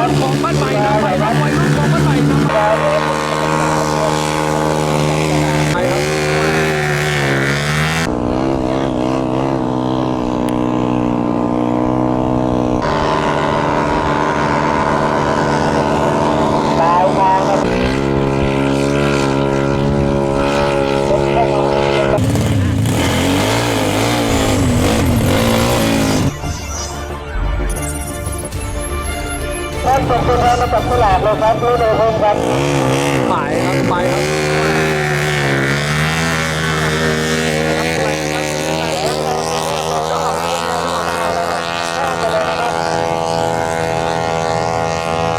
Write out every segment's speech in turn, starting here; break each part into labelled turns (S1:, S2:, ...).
S1: รุ่นของบ้านใหม่นะ
S2: ท่านส่งตัวแทนมาจับตลาดเลยครับรู้เลยพงครับ
S1: ไปครับไปครับ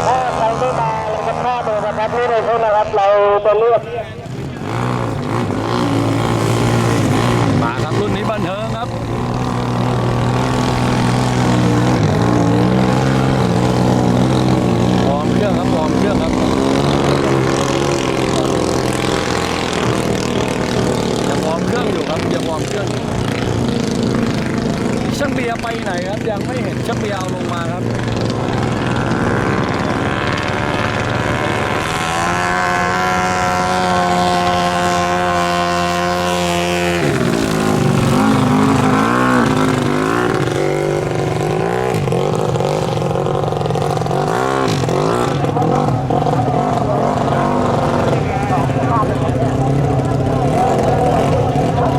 S2: ถ้าใครไม่มาเราจะฆ่าเบอร์นะครับรู้เลยพงนะครับเราจะเลือก
S1: มาครับรุ่นนี้บันเทิงครับวอร์มเครื่องครับวอร์มเครื่องครับยังวอร์มเครื่องอยู่ครับยังวอร์มเครื่องอยู่ช่างเบียร์ไปไหนครับ ยังไม่เห็นช่างเบียร์เอาลงมาครับ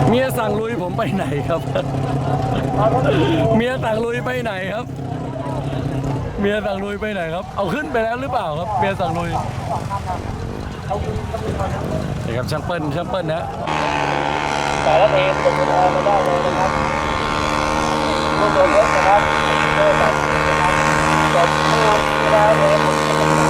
S1: เมียสั่งลุยผมไปไหนครับ เมียสั่งลุยไปไหนครับ เมียสั่งลุยไปไหนครับ เอาขึ้นไปแล้วหรือเปล่าครับเมียสั่งลุยนี่ครับช่างเปิ้ลช่างเปิ้ลนะ
S2: แต่ละเองส่งตัวแทนมาได้เลยนะครับรู้โดยพงนะครับเบอร์แบบนะครับจบผู้ที่ได้เลย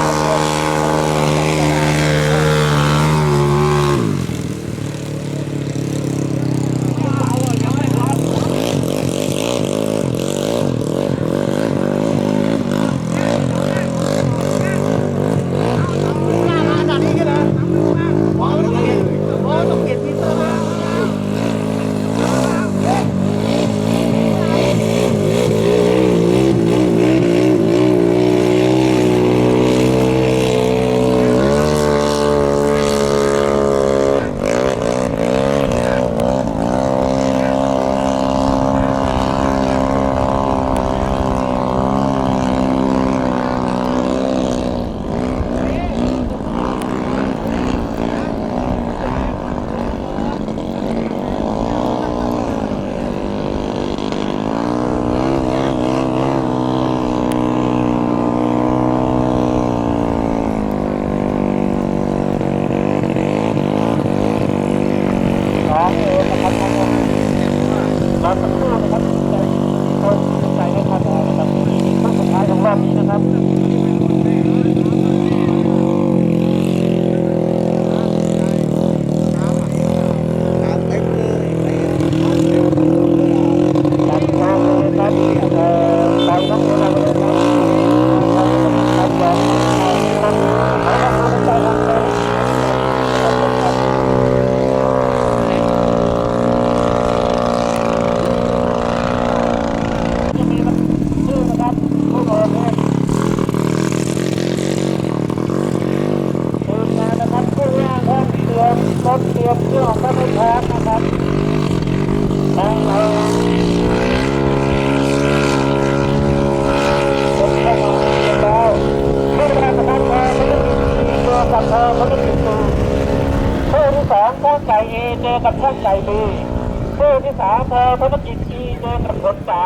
S2: เธอธนกิจีเจอกับผลจ๋า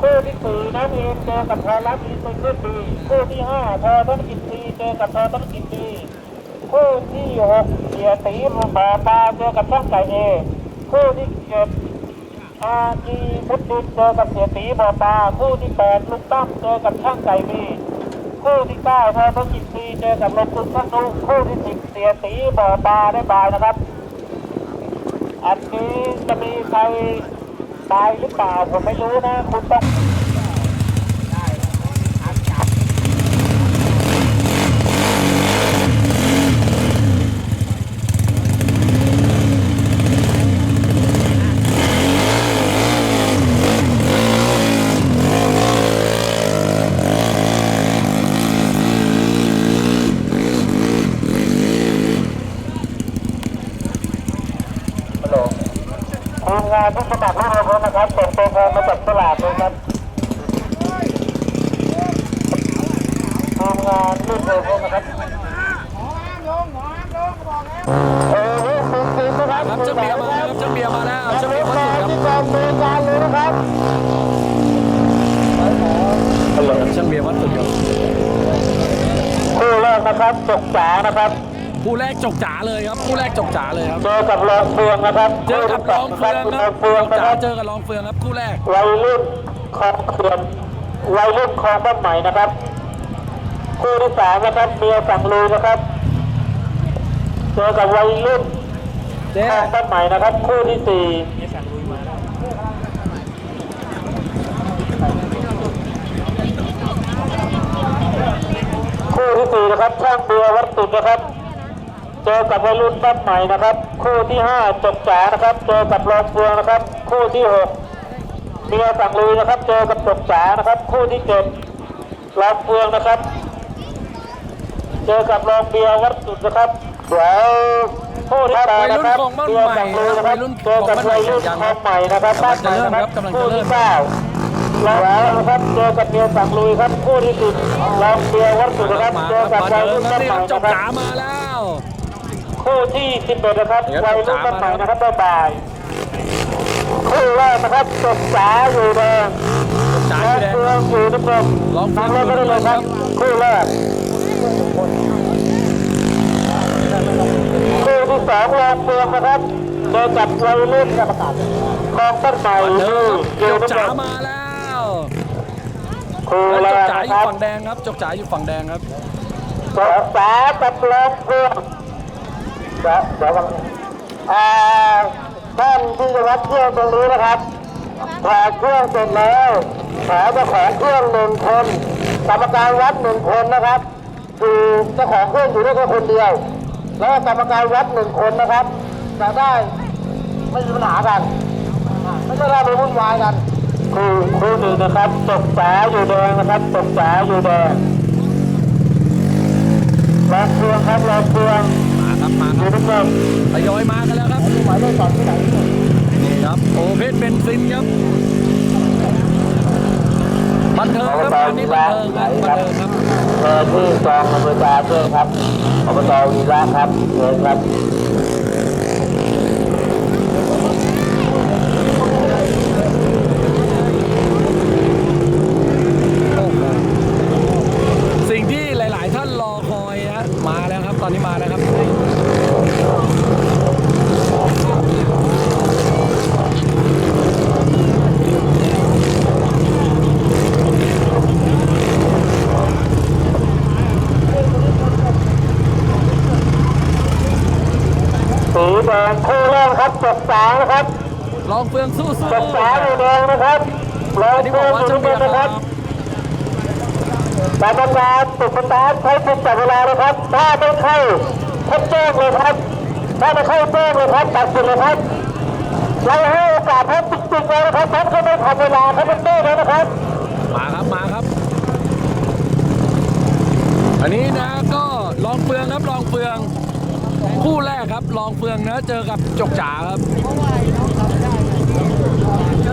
S2: คู่ที่สี่น้ำเอ็นเจอกับเธอรับอีเป็นขึ้นบีคู่ที่ห้าเธอธนกิจซีเจอกับเธอธนกิจบีคู่ที่หกเสียตีมาปาปาเจอกับช่างไก่เอคู่ที่เจ็ดอาจีพุทธินเจอกับเสียตีบ่อปลาคู่ที่แปดลูกตั้มเจอกับช่างไก่มีคู่ที่เก้าเธอพระกิจซีเจอกับลมคุณช่างนุ่งคู่ที่สิบเสียตีบ่อปลาได้บายนะครับ อันนี้จะมีใครตายหรือเปล่าผมไม่รู้นะ คุณต้อง ผู้สมัครผู้ร่วมนะครับส่งตัวแทนมาจับสลากเลยครับทีมงานรุ่นเร็วนะครับเออนี่คือทีมนะครับ
S1: ครับเจ้าเบียร์มาแล้วครับเจ้าเบียร์มาแล้วเจ้าเบียร์วัดสุดครับ
S2: ที่กองมืองานเลยนะครับ
S1: เจ้าเบียร์วัดสุดครับ
S2: คู่แรกนะครับจกจ๋านะครับ
S1: ผู้แรกจกจ๋าเลยครับผู้แรกจกจ๋าเลยครับ
S2: เจอกับรองเฟืองนะครับ
S1: เจอกับรองเฟือง
S2: คุณ
S1: ค
S2: ร
S1: รั
S2: อบงเฟือง
S1: จก
S2: นะ
S1: จ๋า
S2: ครับ
S1: เจอกับรองเฟืองครับคู่แรก
S2: วัยรุ่นคลองเขื่อนวัยรุ่นคลองบ้านใหม่นะครับ คู่ที่สามนะครับเมียสั่งลุยนะครับเจอกับวัยรุ่น
S1: เจ๊
S2: คลองบ้านใหม่นะครับ คู่ที่สี่คู่ที่สี่นะครับช่างเบียร์วัดสุดนะครับ เจอกับวัยรุ่นบ้านใหม่นะครับ คู่ที่ห้าจกจ๋านะครับ เจอกับรองเฟืองนะครับ คู่ที่หกเมียสั่งลุยนะครับ เจอกับตกจ๋านะครับ คู่ที่เจ็ดรองเฟืองนะครับ เจอกับรองเบียร์วัดสุดนะครับเดี๋ยวคู่ที่แปดนะครับเบียร์สั่งลุยนะครับเจอกับวัยรุ่นคลองใหม่นะครับบ้านใหม่นะครับคู่ที่เก้ารองแล้วนะครับเจอกับเมียสั่งลุยครับคู่ที่สิบรองเบียร์วัดสุดนะครับ
S1: มา
S2: เจ
S1: ค
S2: อ
S1: รับ
S2: กับ
S1: มา
S2: วัย
S1: เดิ
S2: รุ่
S1: น
S2: น
S1: แล้ว
S2: บ้าน
S1: นี่
S2: ให
S1: ค
S2: ม่
S1: รับจก
S2: นะครับ
S1: จ๋ามาแล้ว
S2: คู่ที่สิบเอ็ดนะครับ
S1: เดี๋ยว
S2: วัยรุ่นบ้านใหม่
S1: จกจ๋ามา
S2: นะครับบ๊ายบายคู่แรกนะครับจกจ๋าอยู่แดง
S1: จ๋า
S2: ล
S1: อ
S2: อง
S1: ยู่แดง
S2: เฟืองอยู่น้ำเงิน
S1: ลองเฟือง
S2: ฟังแล้วก็ได้เลยครับคู่แรกคู่ที่สองลองเฟืองนะครับเจอกับวัยรุ่นกับประกาศคลองต้นใหม่
S1: เดิ
S2: ที่
S1: น
S2: อ
S1: ครับจ
S2: ยู่
S1: กจ๋า
S2: น้ำเงิน
S1: มาแล้ว
S2: คู่
S1: แล้ว
S2: แร
S1: จก
S2: ก
S1: จ๋าอ
S2: นะค
S1: ยู่
S2: รับ
S1: ฝั่งแดงครับจกจ๋าอยู่ฝั่งแดงครับ
S2: จกจ๋ากับลองเฟือง เดี๋ยวเดี๋ยวก่อนท่านที่จะวัดเครื่องตรงนี้นะครับถอดเครื่องเสร็จแล้วขอจ้าขอเครื่องหนึ่งคนกรรมการวัดหนึ่งคนนะครับ คือเจ้าของเครื่องอยู่ได้แค่คนเดียว แล้วกรรมการวัดหนึ่งคนนะครับจะได้ไม่มีปัญหากันไม่ใช่เราไปวุ่นวายกันครูครูหนึ่งนะครับตกสาอยู่แดงนะครับตกสาอยู่แดงรองเฟืองครับรองเค
S1: รับมา
S2: อง
S1: ทยอยมากันแล้วครับ
S2: หมายเลขสองที่ไหน
S1: นี่ครับโอเพชรเบนซินครับบันเทิงครับงานนี้บันเทิงครับบันเทิงครับ
S2: เบอร์ที่สองอำเภอตาเพื่อนครับอบตวีระครับเชิญครับ
S1: โอ้โหสิ่งที่หลาย ๆ ท่านรอคอยฮะมาแล้วครับ ตอนนี้มาแล้วครับ
S2: สีแดงคู่แรกครับจบสางนะครับ
S1: ลองเฟืองสู้
S2: จบสางอยู่
S1: ๆ
S2: แดงนะครับแล้ว
S1: อันนี้บ
S2: เพื่
S1: อ
S2: อกน
S1: ว่า
S2: อยู่
S1: เจ้า
S2: น้ำ
S1: เบี
S2: เงิ
S1: ย
S2: น
S1: ร์
S2: นะ
S1: ค
S2: ค
S1: รั
S2: รั
S1: บบ
S2: แต่บรรดาตุกสตาร์ทใช้เป็นจับเวลาเลยครับ ถ้าไม่เข้าทัดแจ้งเลยครับ ถ้าไม่เข้าแจ้งเลยครับตัดสินเลยครับเราให้โอกาสท่านติ๊กๆเลยนะครับท่านก็ไม่ทำเวลาท่านเป็นเต้แล้วนะครับ
S1: มาครับมาครับ อันนี้นะก็ลองเฟืองครับลองเฟือง คู่แรกครับลองเฟืองนะเจอกับจกจ๋าครับ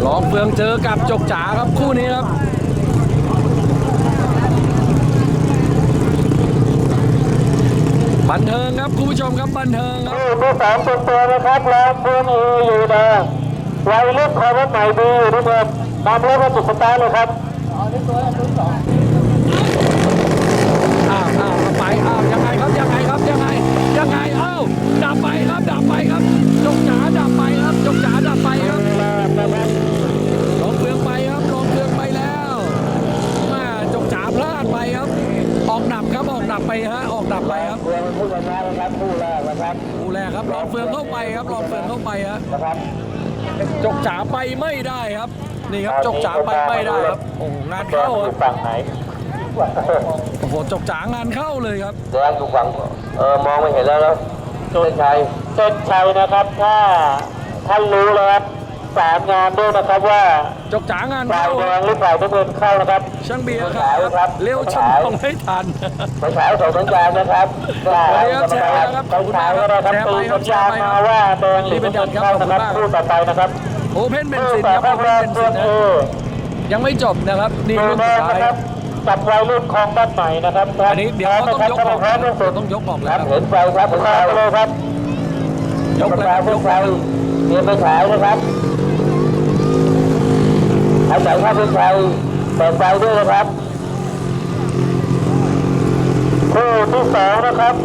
S1: ลองเฟืองเจอกับจกจ๋าครับคู่นี้ครับบันเทิงครับคุณผู้ชมครับบันเทิงครับ
S2: นี่สามตัวตัวนะครับแล้วเพื่อนเออยู่แดงวัยรุ่นคอวัดใหม่ดีอยู่ที่เดิมตามแล้วก็ตุกสตาร์เลยครับ
S1: อ้ งา
S2: นแด
S1: งเข้า
S2: อ
S1: ครั
S2: ยู่
S1: บ
S2: ฝั่งไหน
S1: โอ้โหจกจ๋างานเข้าเลยครับ
S2: แดงอยู่ฝั่งเออมองไม่เห็นแล้วนะเส้นชัยเส้นชัยนะครับ ถ้าท่านรู้แล้วครับสามงานด้วยนะครับว่า
S1: จกจ๋างาน
S2: ฝ่าย
S1: เข้า
S2: แด
S1: ครับ
S2: งหรือฝ่ายน้ำเงินเข้านะครับ
S1: ช่างเบียร์ค
S2: ขายครั
S1: รับบเร็วช่างมองไม่ทัน
S2: ไปฉายส่งสัญญาณนะครับ
S1: สวัสดีครับแชร์นะครับขอบคุณ
S2: ไป
S1: มากครับ
S2: ฉายก็ได้ครับ
S1: แชร์ไป
S2: ตี
S1: ครั
S2: สั
S1: บ
S2: ญญาณ
S1: แชร์ไปครับ
S2: มาว่าแดงหรือ
S1: นี่เป็น
S2: น้ำเงิน
S1: จัดครับ
S2: เข้านะครับ
S1: ขอบคุณมากครับ
S2: คู่ต่อไปนะครับ
S1: โอเพนเบนซินครับโอเพนเบนซินนะ ยังไม่จบนะครับ นี่
S2: ดู
S1: รุ่น
S2: แล
S1: สุดท้าย
S2: นะครับจับวัยรุ่นคลองบ้านใหม่นะครับ
S1: อันนี้เดี๋ยวเขาต้องยกออก
S2: ค
S1: นะ
S2: รับ
S1: เดี๋ยวต้องยกออก
S2: ค
S1: แล้
S2: รั
S1: ว
S2: บ
S1: ครับ
S2: เห็นไฟครับเห็นไฟเลยครับ
S1: ยกแล้วครับยก
S2: ไฟ
S1: แล้ว
S2: เตรียมไปฉายนะครับให้ใส่ข้าวเป็นไฟเปิดไฟด้วยนะครับคู่ที่สองนะครับ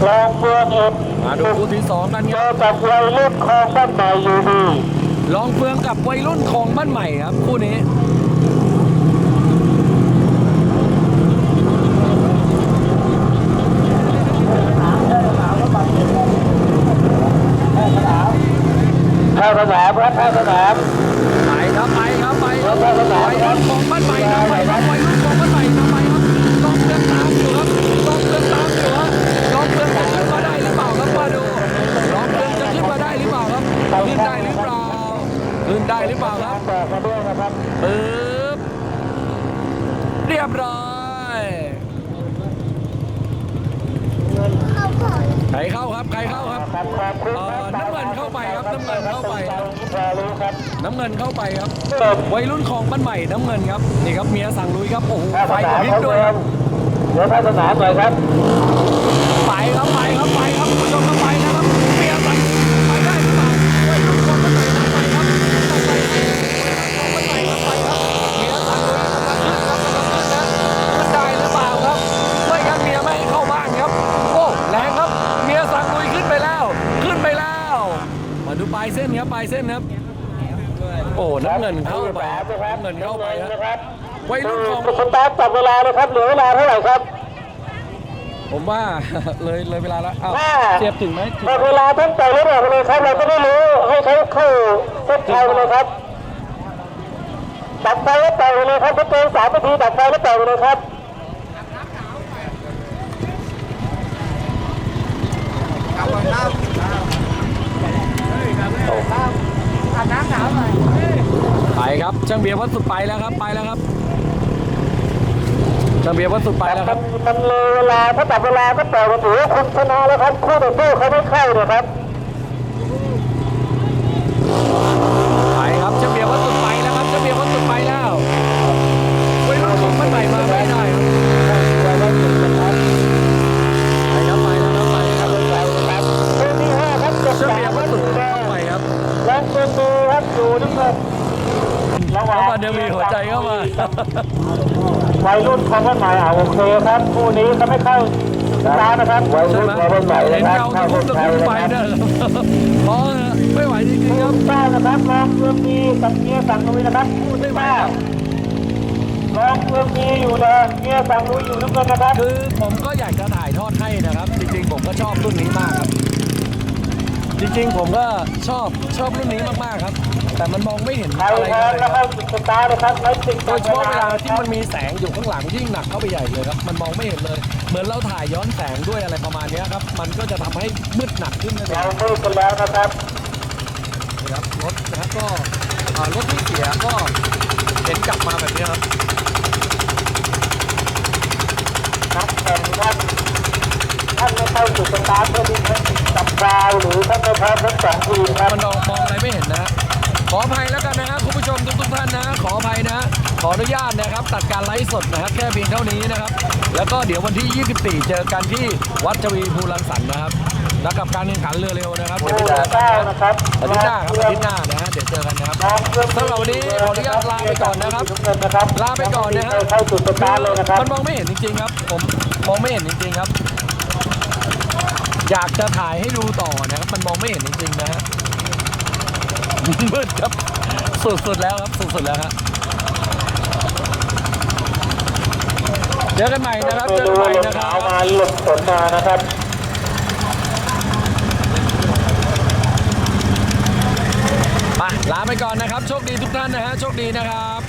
S2: คลองเมืองเอ็ด
S1: มาดูคู่ที่สองกัน
S2: เจ
S1: ครั
S2: อบกับวัยรุ่นคลองบ้านใหม่อยู่ดี
S1: ลองเฟืองกับวัยรุ่นของบ้านใหม่ครับ คู่นี้
S2: เข้าสนามครับเข้าสนาม
S1: ไปครับไปครับไปครับวัยรุ่นของบ้านใหม่นะไปครับวัยรุ่น เงินเข้าไปครับเปิด
S2: วัยรุ่
S1: นข
S2: อ
S1: งบ้านใหม่น้ำเงินครับนี่ครับเมียสั่งลุยครับโอ้โห
S2: เข้า
S1: ไฟ
S2: ส
S1: ก
S2: นา
S1: ระ
S2: ม
S1: พริบ
S2: เขา
S1: ด้วย
S2: เดิ
S1: ครับ
S2: มเดี๋ยวเข้าสนามหน่อยครับ
S1: ผมว่าเลยเลยเวลาแล้วอ้าว
S2: ห้า
S1: เสียบถึงไหมถึง
S2: หมดเวลาตั้งแต่รถออกไปเลยครับ เราจะได้รู้ให้เขาเข้าเส้นชัยไปเลยครับดับไฟแล้วต่อไปเลยครับถ้าเกินสามนาทีดับไฟแล้วต่อไปเลยครับ
S1: ไปครับช่างเบียร์วัดสุดไปแล้วครับไปแล้วครับ ช่างเบียร์วัดสุดไปแล้วค
S2: มั
S1: รับ
S2: นมันเลยเวลาถ้าดับเวลาก็ต่อมาถือว่าคุณชนะแล้วครับคู่ต่อสู้เขาไม่เข้าเลยครับ
S1: ไปครับช่างเบียร์วัดสุดไปแล้วครับช่างเบียร์วัดสุดไปแล้ววัยรุ่นของบ้านใหม่มาไม่ได้ครับไปครับไปแล้วครับไปครับ
S2: คู่ที่ห้าครับจบ
S1: ช่าง
S2: จา
S1: เบีย
S2: ก
S1: ร์วัดสุดเข้าไปครับ
S2: และคุณดูครับดูทุกคนระห
S1: แล้
S2: ว่าวง
S1: มันยังมีหัวใจเข้ามา
S2: วัยรุ่นของบ้านใหม่อ่าโอเคครับคู่นี้ก็ไม่เข้าสตาร์ทนะครับวัย
S1: ใช่
S2: รุ่น
S1: ไหม
S2: ของบ้านใหม่
S1: เห็น
S2: นะครับ
S1: เงาตะคุ่มตะคุ่มไปเนอะพอไม่ไหวจริงๆครับ
S2: เก้านะครับลองเมืองมีกับเมียสั่งลุยนะครับคู่ที่เก้าลองเมืองมีอยู่เลยเมียสั่งลุยอยู่น้ำเงินนะครับ
S1: คือผมก็อยากจะถ่ายทอดให้นะครับ จริงๆ ผมก็ชอบรุ่นนี้มากครับ จริงๆ ผมก็ชอบชอบรุ่นนี้มากๆครับ แต่มันมองไม่เห็น
S2: ใคร
S1: อะไร
S2: แพ้
S1: เลย
S2: แล้ว
S1: ค
S2: เข้า
S1: รับ
S2: จุดสตาร์ทนะครับไว้ติด
S1: โดยเฉพาะเวลาที่มันมีแสงอยู่ข้างหลังยิ่งหนักเข้าไปใหญ่เลยครับ มันมองไม่เห็นเลย เหมือนเราถ่ายย้อนแสงด้วยอะไรประมาณเนี้ยครับ มันก็จะทำให้มืดหนักขึ้นนั่นเอ
S2: เรา
S1: ง
S2: เลิกกันแล้วนะครับ
S1: นะครับรถนะครับก็เอ่อรถที่เสียก็เห็นกลับมาแบบนี้ครับ
S2: นักแข่งท่านท่านไม่ เข้าจุดสตาร์ทเพื่อที่จะจับดาวหรือท่านไม่แพ้ทั้งสองทีมครับ
S1: มันมองมองอะไรไม่เห็นนะฮะขออภัยแล้วกันนะฮะคุณผู้ชมทุกทุกๆท่านนะขออภัยนะ ขออนุญาตนะครับ ตัดการไลฟ์สดนะครับแค่เพียงเท่านี้นะครับ แล้วก็เดี๋ยววันที่ 24 เจอกันที่วัดจวีภูรังสรรค์นะครับแล้วกับการแข่งขันเรือเร็วนะครับเดี๋ยวไป
S2: คู่
S1: เจอ
S2: ที่
S1: กัน
S2: เก้านะครับ
S1: อาทิตย์หน้าครับอาทิตย์หน้านะฮะเดี๋ยวเจอกันนะครับสำหรับวันนี้ขออนุญาตลาไปก่อนนะครับลาไปก่อนนะฮะ
S2: เข้าจุดสตาร์ทเลยนะครับ
S1: มันมองไม่เห็นจริงๆครับ ผมมองไม่เห็นจริงๆครับ อยากจะถ่ายให้ดูต่อนะครับ มันมองไม่เห็นจริงๆนะฮะมืดครับสุดๆแล้วครับสุดๆแล้วครับเจอกันใหม่นะครับเจอกันใหม่นะครับ
S2: เอามาหลบฝนมานะครับ
S1: ไปลาไปก่อนนะครับ โชคดีทุกท่านนะฮะโชคดีนะครับ